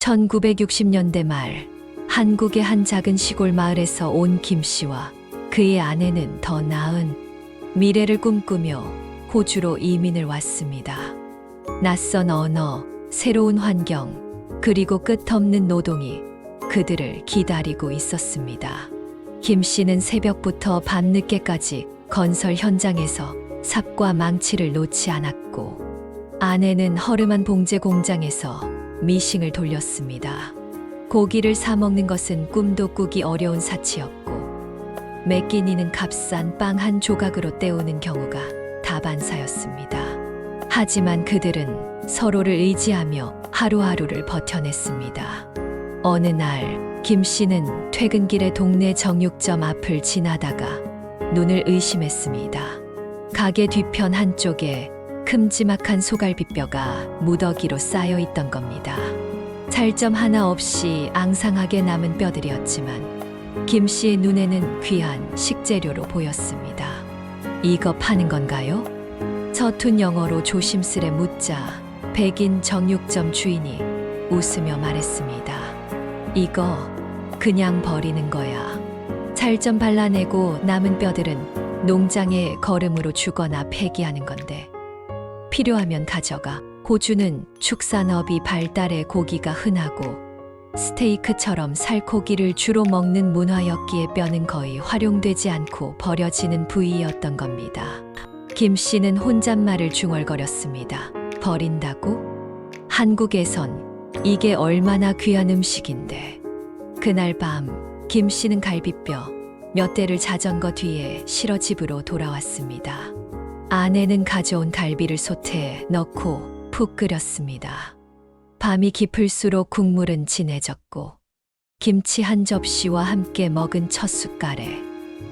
1960년대 말 한국의 한 작은 시골 마을에서 온 김 씨와 그의 아내는 더 나은 미래를 꿈꾸며 호주로 이민을 왔습니다. 낯선 언어, 새로운 환경, 그리고 끝없는 노동이 그들을 기다리고 있었습니다. 김 씨는 새벽부터 밤늦게까지 건설 현장에서 삽과 망치를 놓지 않았고 아내는 허름한 봉제 공장에서 미싱을 돌렸습니다. 고기를 사 먹는 것은 꿈도 꾸기 어려운 사치였고 매끼니는 값싼 빵 한 조각으로 때우는 경우가 다반사였습니다. 하지만 그들은 서로를 의지하며 하루하루를 버텨냈습니다. 어느 날, 김 씨는 퇴근길에 동네 정육점 앞을 지나다가 눈을 의심했습니다. 가게 뒤편 한쪽에 큼지막한 소갈비뼈가 무더기로 쌓여 있던 겁니다. 살점 하나 없이 앙상하게 남은 뼈들이었지만 김 씨의 눈에는 귀한 식재료로 보였습니다. 이거 파는 건가요? 서툰 영어로 조심스레 묻자 백인 정육점 주인이 웃으며 말했습니다. 이거 그냥 버리는 거야. 살점 발라내고 남은 뼈들은 농장에 거름으로 주거나 폐기하는 건데 필요하면 가져가. 호주는 축산업이 발달해 고기가 흔하고 스테이크처럼 살코기를 주로 먹는 문화였기에 뼈는 거의 활용되지 않고 버려지는 부위였던 겁니다. 김 씨는 혼잣말을 중얼거렸습니다. 버린다고? 한국에선 이게 얼마나 귀한 음식인데. 그날 밤, 김 씨는 갈비뼈 몇 대를 자전거 뒤에 실어 집으로 돌아왔습니다. 아내는 가져온 갈비를 솥에 넣고 푹 끓였습니다. 밤이 깊을수록 국물은 진해졌고 김치 한 접시와 함께 먹은 첫 숟갈에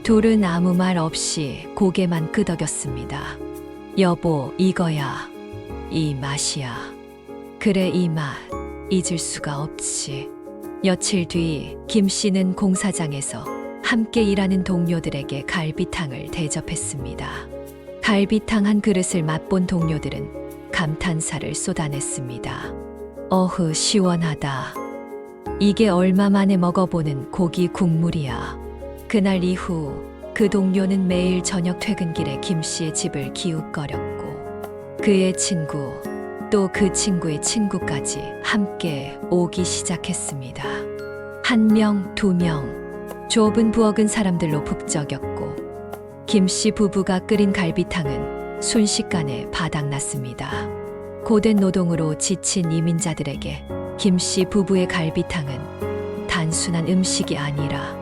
둘은 아무 말 없이 고개만 끄덕였습니다. 여보, 이거야. 이 맛이야. 그래, 이 맛. 잊을 수가 없지. 며칠 뒤, 김 씨는 공사장에서 함께 일하는 동료들에게 갈비탕을 대접했습니다. 갈비탕 한 그릇을 맛본 동료들은 감탄사를 쏟아냈습니다. 어흐, 시원하다. 이게 얼마 만에 먹어보는 고기 국물이야. 그날 이후 그 동료는 매일 저녁 퇴근길에 김 씨의 집을 기웃거렸고 그의 친구 또 그 친구의 친구까지 함께 오기 시작했습니다. 한 명, 두 명, 좁은 부엌은 사람들로 북적였고 김씨 부부가 끓인 갈비탕은 순식간에 바닥났습니다. 고된 노동으로 지친 이민자들에게 김씨 부부의 갈비탕은 단순한 음식이 아니라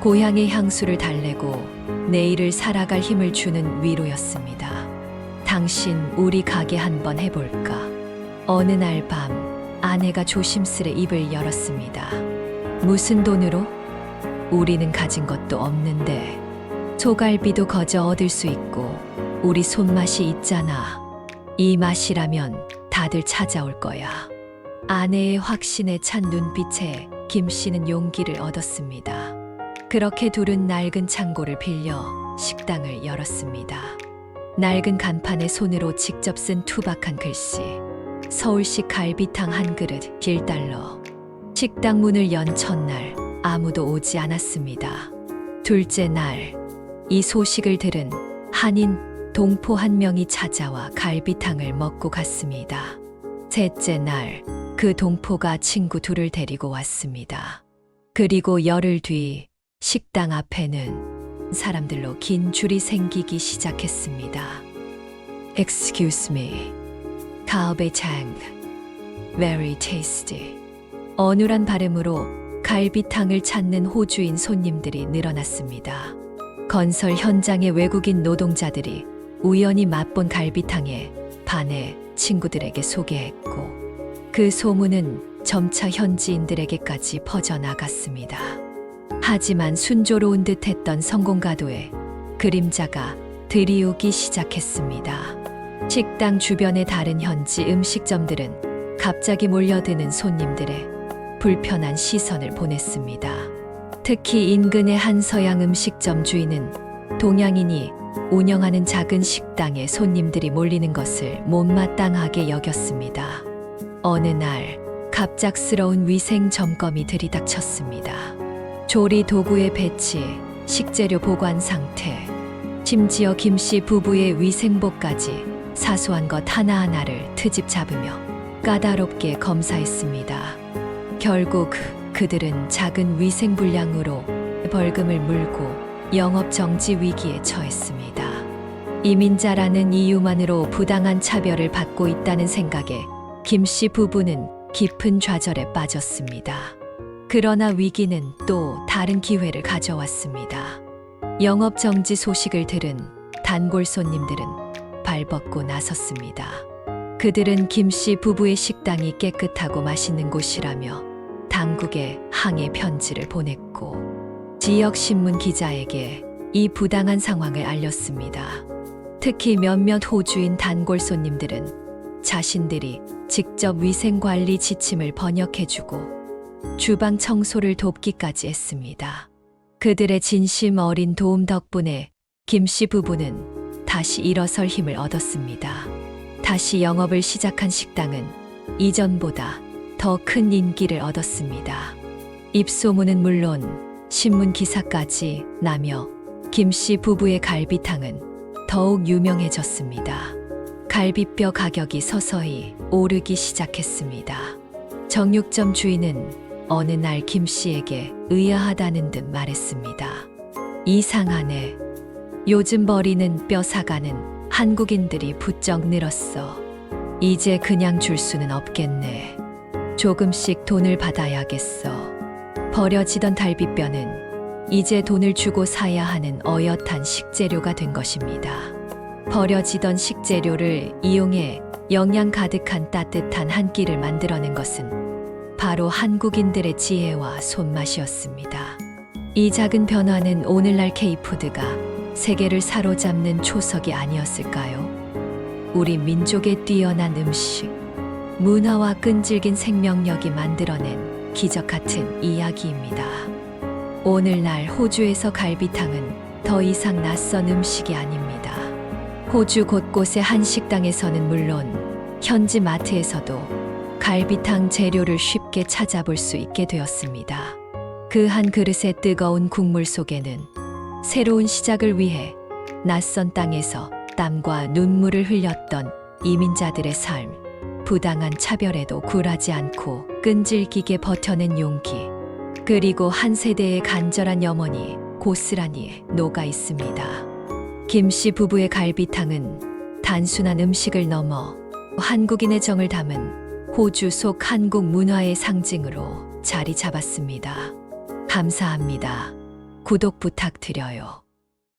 고향의 향수를 달래고 내일을 살아갈 힘을 주는 위로였습니다. 당신 우리 가게 한번 해볼까? 어느 날 밤 아내가 조심스레 입을 열었습니다. 무슨 돈으로? 우리는 가진 것도 없는데 소갈비도 거저 얻을 수 있고 우리 손맛이 있잖아. 이 맛이라면 다들 찾아올 거야. 아내의 확신에 찬 눈빛에 김 씨는 용기를 얻었습니다. 그렇게 둘은 낡은 창고를 빌려 식당을 열었습니다. 낡은 간판에 손으로 직접 쓴 투박한 글씨. 서울식 갈비탕 한 그릇 1달러. 식당 문을 연 첫날 아무도 오지 않았습니다. 둘째 날, 이 소식을 들은 한인 동포 한 명이 찾아와 갈비탕을 먹고 갔습니다. 셋째 날, 그 동포가 친구 둘을 데리고 왔습니다. 그리고 열흘 뒤 식당 앞에는 사람들로 긴 줄이 생기기 시작했습니다. Excuse me. 가오베창. Very tasty. 어눌한 발음으로 갈비탕을 찾는 호주인 손님들이 늘어났습니다. 건설 현장의 외국인 노동자들이 우연히 맛본 갈비탕에 반해 친구들에게 소개했고 그 소문은 점차 현지인들에게까지 퍼져나갔습니다. 하지만 순조로운 듯했던 성공가도에 그림자가 드리우기 시작했습니다. 식당 주변의 다른 현지 음식점들은 갑자기 몰려드는 손님들의 불편한 시선을 보냈습니다. 특히 인근의 한 서양 음식점 주인은 동양인이 운영하는 작은 식당에 손님들이 몰리는 것을 못마땅하게 여겼습니다. 어느 날 갑작스러운 위생 점검이 들이닥쳤습니다. 조리 도구의 배치, 식재료 보관 상태, 심지어 김씨 부부의 위생복까지 사소한 것 하나하나를 트집 잡으며 까다롭게 검사했습니다. 결국 그들은 작은 위생 불량으로 벌금을 물고 영업 정지 위기에 처했습니다. 이민자라는 이유만으로 부당한 차별을 받고 있다는 생각에 김 씨 부부는 깊은 좌절에 빠졌습니다. 그러나 위기는 또 다른 기회를 가져왔습니다. 영업 정지 소식을 들은 단골 손님들은 발벗고 나섰습니다. 그들은 김 씨 부부의 식당이 깨끗하고 맛있는 곳이라며 당국에 항해 편지를 보냈고 지역 신문 기자에게 이 부당한 상황을 알렸습니다. 특히 몇몇 호주인 단골 손님들은 자신들이 직접 위생 관리 지침을 번역해주고 주방 청소를 돕기까지 했습니다. 그들의 진심 어린 도움 덕분에 김 씨 부부는 다시 일어설 힘을 얻었습니다. 다시 영업을 시작한 식당은 이전보다 더 큰 인기를 얻었습니다. 입소문은 물론 신문 기사까지 나며 김 씨 부부의 갈비탕은 더욱 유명해졌습니다. 갈비뼈 가격이 서서히 오르기 시작했습니다. 정육점 주인은 어느 날 김 씨에게 의아하다는 듯 말했습니다. 이상하네. 요즘 버리는 뼈 사가는 한국인들이 부쩍 늘었어. 이제 그냥 줄 수는 없겠네. 조금씩 돈을 받아야겠어. 버려지던 달비뼈는 이제 돈을 주고 사야 하는 어엿한 식재료가 된 것입니다. 버려지던 식재료를 이용해 영양 가득한 따뜻한 한 끼를 만들어낸 것은 바로 한국인들의 지혜와 손맛이었습니다. 이 작은 변화는 오늘날 K푸드가 세계를 사로잡는 초석이 아니었을까요? 우리 민족의 뛰어난 음식, 문화와 끈질긴 생명력이 만들어낸 기적 같은 이야기입니다. 오늘날 호주에서 갈비탕은 더 이상 낯선 음식이 아닙니다. 호주 곳곳의 한식당에서는 물론 현지 마트에서도 갈비탕 재료를 쉽게 찾아볼 수 있게 되었습니다. 그 한 그릇의 뜨거운 국물 속에는 새로운 시작을 위해 낯선 땅에서 땀과 눈물을 흘렸던 이민자들의 삶, 부당한 차별에도 굴하지 않고 끈질기게 버텨낸 용기, 그리고 한 세대의 간절한 염원이 고스란히 녹아 있습니다. 김씨 부부의 갈비탕은 단순한 음식을 넘어 한국인의 정을 담은 호주 속 한국 문화의 상징으로 자리 잡았습니다. 감사합니다. 구독 부탁드려요.